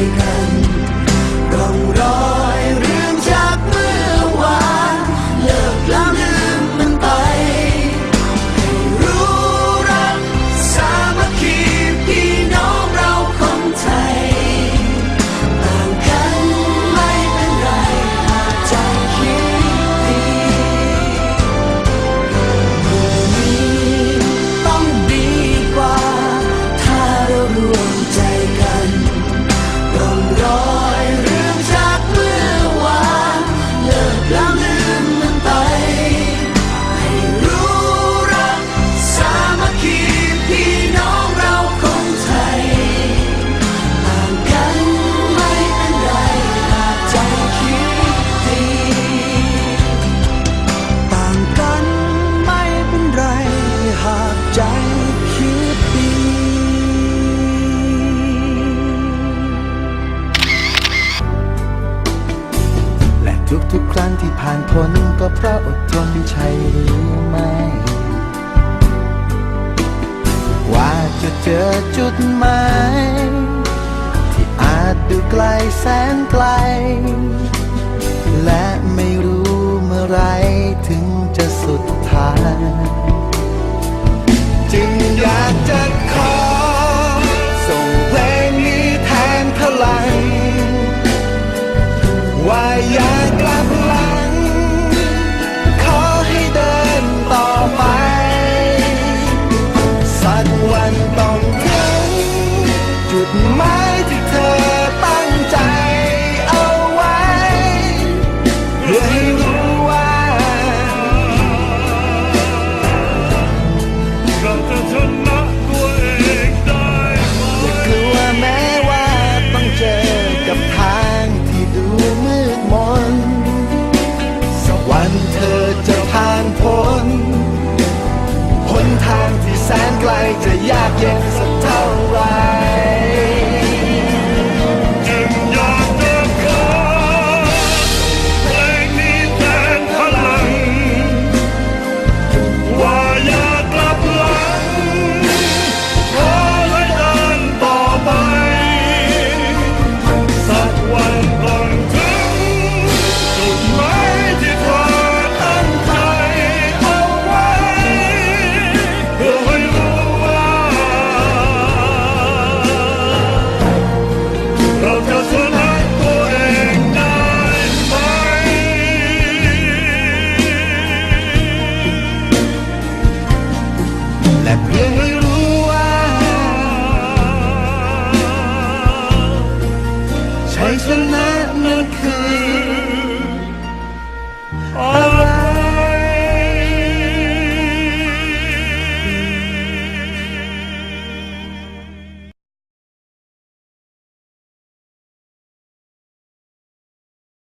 take ผลก็เพราะอดทนใช่หรือไม่ ว่าจะเจอจุดหมายที่อาจดูไกลแสนไกล และไม่รู้เมื่อไรถึงจะสุดทางจึงอยากจะขอ ส่งเพลงนี้แทนพลัง ว่าอยาก my la pierre loin chase the night look good